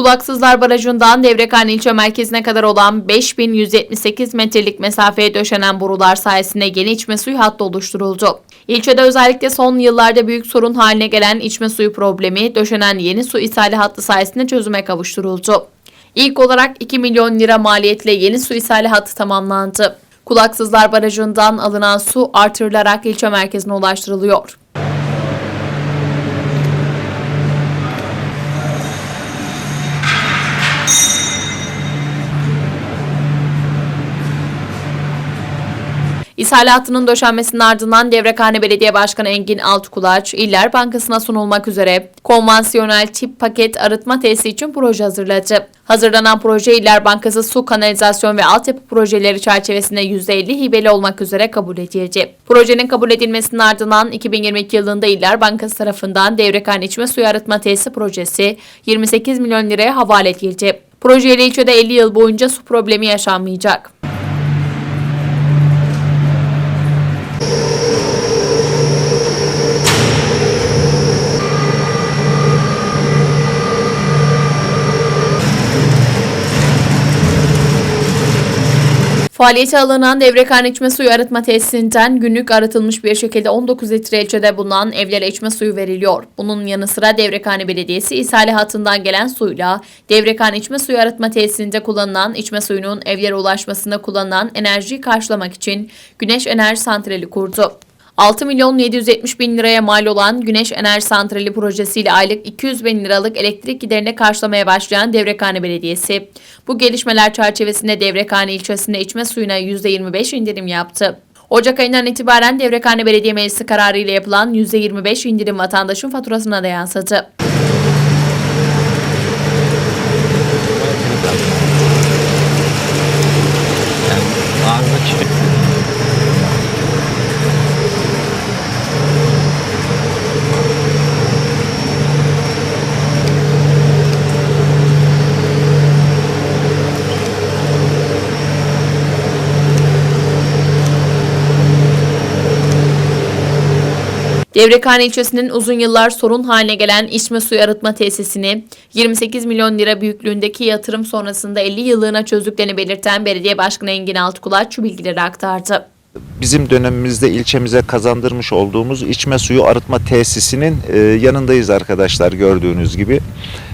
Kulaksızlar Barajı'ndan Devrekhane ilçe merkezine kadar olan 5178 metrelik mesafeye döşenen borular sayesinde yeni içme suyu hattı oluşturuldu. İlçede özellikle son yıllarda büyük sorun haline gelen içme suyu problemi döşenen yeni su ishali hattı sayesinde çözüme kavuşturuldu. İlk olarak 2 milyon lira maliyetle yeni su ishali hattı tamamlandı. Kulaksızlar Barajı'ndan alınan su artırılarak ilçe merkezine ulaştırılıyor. İshal hattının döşenmesinin ardından Devrekhane Belediye Başkanı Engin Altıkulaç, İller Bankası'na sunulmak üzere konvansiyonel tip paket arıtma tesisi için proje hazırladı. Hazırlanan proje İller Bankası su, kanalizasyon ve altyapı projeleri çerçevesinde %50 hibeli olmak üzere kabul edildi. Projenin kabul edilmesinin ardından 2022 yılında İller Bankası tarafından Devrekhane İçme Suyu Arıtma Tesisi projesi 28 milyon liraya havale edildi. Projeyle ilçede 50 yıl boyunca su problemi yaşanmayacak. Faaliyete alınan Devrekhane içme suyu arıtma tesisinden günlük arıtılmış bir şekilde 19 litre ilçede bulunan evlere içme suyu veriliyor. Bunun yanı sıra Devrekhane Belediyesi ishali hattından gelen suyla Devrekhane içme suyu arıtma tesisinde kullanılan içme suyunun evlere ulaşmasında kullanılan enerjiyi karşılamak için güneş enerji santrali kurdu. 6 milyon 770 bin liraya mal olan Güneş Enerji Santrali projesiyle aylık 200 bin liralık elektrik giderini karşılamaya başlayan Devrekhane Belediyesi, bu gelişmeler çerçevesinde Devrekhane ilçesinde içme suyuna %25 indirim yaptı. Ocak ayından itibaren Devrekhane Belediye Meclisi kararı ile yapılan %25 indirim vatandaşın faturasına da yansıdı. Ağzına çift. Devrekhane ilçesinin uzun yıllar sorun haline gelen içme suyu arıtma tesisini 28 milyon lira büyüklüğündeki yatırım sonrasında 50 yıllığına çözdüklerini belirten Belediye Başkanı Engin Altıkulaç şu bilgileri aktardı. Bizim dönemimizde ilçemize kazandırmış olduğumuz içme suyu arıtma tesisinin e, yanındayız arkadaşlar gördüğünüz gibi.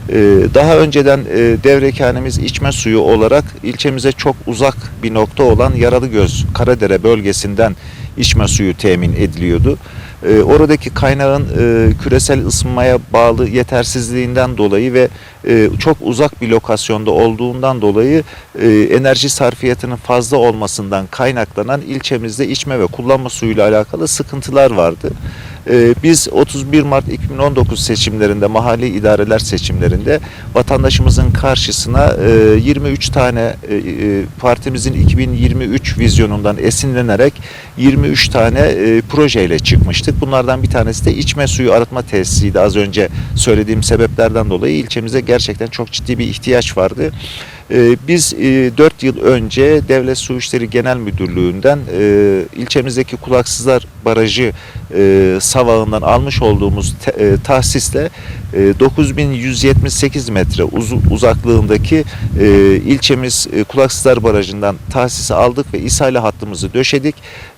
E, daha önceden e, Devrekhanemiz içme suyu olarak ilçemize çok uzak bir nokta olan Yaralıgöz, Karadere bölgesinden içme suyu temin ediliyordu. E, oradaki kaynağın e, küresel ısınmaya bağlı yetersizliğinden dolayı ve e, çok uzak bir lokasyonda olduğundan dolayı e, enerji sarfiyatının fazla olmasından kaynaklanan ilçemizde içme ve kullanma suyuyla alakalı sıkıntılar vardı. E, biz 31 Mart 2019 seçimlerinde, mahalli idareler seçimlerinde vatandaşımızın karşısına e, 23 tane e, e, partimizin 2023 vizyonundan esinlenerek 23 tane e, projeyle çıkmıştık. Bunlardan bir tanesi de içme suyu arıtma tesisiydi. Az önce söylediğim sebeplerden dolayı ilçemize gerçekten çok ciddi bir ihtiyaç vardı. Ee, Biz 4 yıl önce Devlet Su İşleri Genel Müdürlüğü'nden e, ilçemizdeki Kulaksızlar Barajı e, savağından almış olduğumuz e, tahsisle e, 9178 metre uz- uzaklığındaki e, ilçemiz e, Kulaksızlar Barajı'ndan tahsisi aldık ve ishale hattımızı döşedik.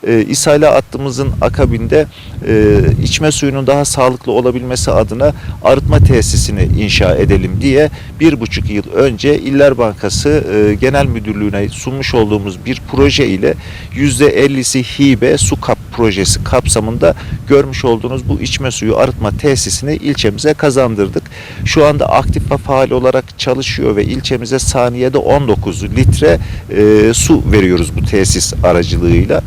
E, ishale hattımızın akabinde e, içme suyunun daha sağlıklı olabilmesi adına arıtma tesisini inşa edelim diye bir buçuk yıl önce İller Bankası e, Genel Müdürlüğü'ne sunmuş olduğumuz bir proje ile %50'si hibe su kap projesi kapsamında görmüş olduğunuz bu içme suyu arıtma tesisini ilçemize kazandırdık. Şu anda aktif ve faal olarak çalışıyor ve ilçemize saniyede 19 litre e, su veriyoruz bu tesis aracılığıyla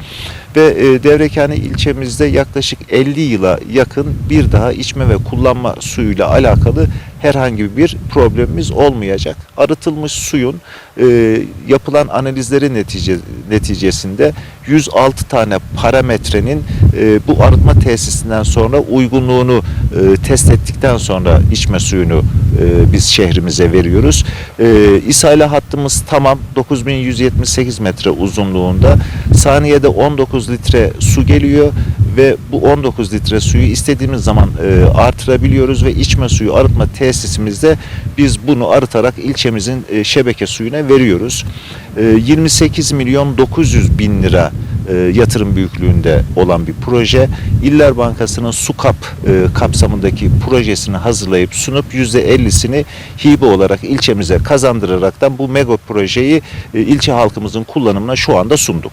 ve e, Devrekhane ilçemizde yaklaşık 50 yıla yakın bir daha içme ve kullanma suyuyla alakalı herhangi bir problemimiz olmayacak. Arıtılmış suyun e, yapılan analizleri netice, neticesinde 106 tane parametrenin e, bu arıtma tesisinden sonra uygunluğunu e, test ettikten sonra içme suyunu e, biz şehrimize veriyoruz. E, ishale hattımız tamam 9178 metre uzunluğunda. Saniyede 19 litre su geliyor ve bu 19 litre suyu istediğimiz zaman e, artırabiliyoruz ve içme suyu arıtma tesisimizde biz bunu arıtarak ilçemizin e, şebeke suyuna veriyoruz. E, 28 milyon 900 bin lira e, yatırım büyüklüğünde olan bir proje. İller Bankası'nın SUKAP e, kapsamındaki projesini hazırlayıp sunup %50'sini hibe olarak ilçemize kazandıraraktan bu mega projeyi e, ilçe halkımızın kullanımına şu anda sunduk.